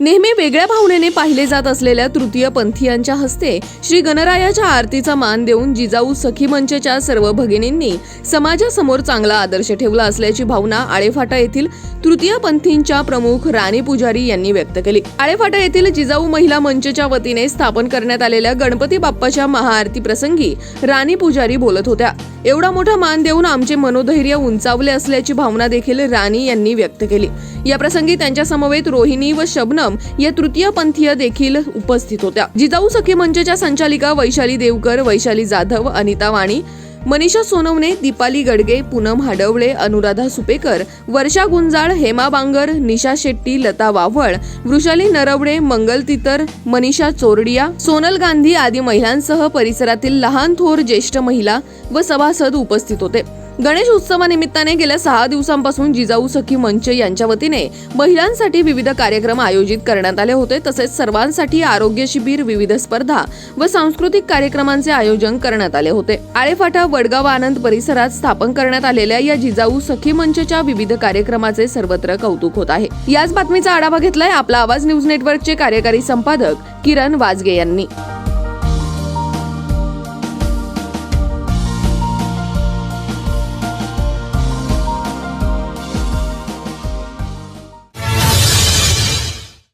नेहमी वेगळ्या भावनेने पाहिले जात असलेल्या तृतीय पंथीयांच्या हस्ते श्री गणरायाच्या आरतीचा मान देऊन जिजाऊ सखी मंचच्या सर्व भगिनींनी समाजासमोर चांगला आदर्श ठेवला असल्याची भावना आळेफाटा येथील तृतीय पंथींच्या प्रमुख राणी पुजारी यांनी व्यक्त केली. आळेफाटा येथील जिजाऊ महिला मंचच्या वतीने स्थापन करण्यात आलेल्या गणपती बाप्पाच्या महाआरती प्रसंगी राणी पुजारी बोलत होत्या. एवढा मोठा मान देऊन आमचे मनोधैर्य उंचावले असल्याची भावना देखील राणी यांनी व्यक्त केली. याप्रसंगी त्यांच्या समवेत रोहिणी व शबनम या तृतीय पंथीय देखील उपस्थित होत्या. जिजाऊ सखी मंचच्या संचालिका वैशाली देवकर वैशाली जाधव अनिता वाणी मनीषा सोनवणे दीपाली गडगे पूनम हाडवळे अनुराधा सुपेकर वर्षा गुंजाळ हेमा बांगर निशा शेट्टी लता वाव्हळ वृषाली नरवडे मंगल तितर मनीषा चोरडिया सोनल गांधी आदी महिलांसह परिसरातील लहान थोर ज्येष्ठ महिला व सभासद उपस्थित होते. गणेश उत्सवानिमित्ताने गेल्या सहा दिवसांपासून जिजाऊ सखी मंच यांच्या वतीने महिलांसाठी विविध कार्यक्रम आयोजित करण्यात आले होते. तसेच सर्वांसाठी आरोग्य शिबिर विविध स्पर्धा व सांस्कृतिक कार्यक्रमांचे आयोजन करण्यात आले होते. आळेफाटा वडगाव आनंद परिसरात स्थापन करण्यात आलेल्या या जिजाऊ सखी मंचच्या विविध कार्यक्रमाचे सर्वत्र कौतुक होत आहे. याच बातमीचा आढावा घेतलाय आपला आवाज न्यूज नेटवर्कचे कार्यकारी संपादक किरण वाजगे यांनी.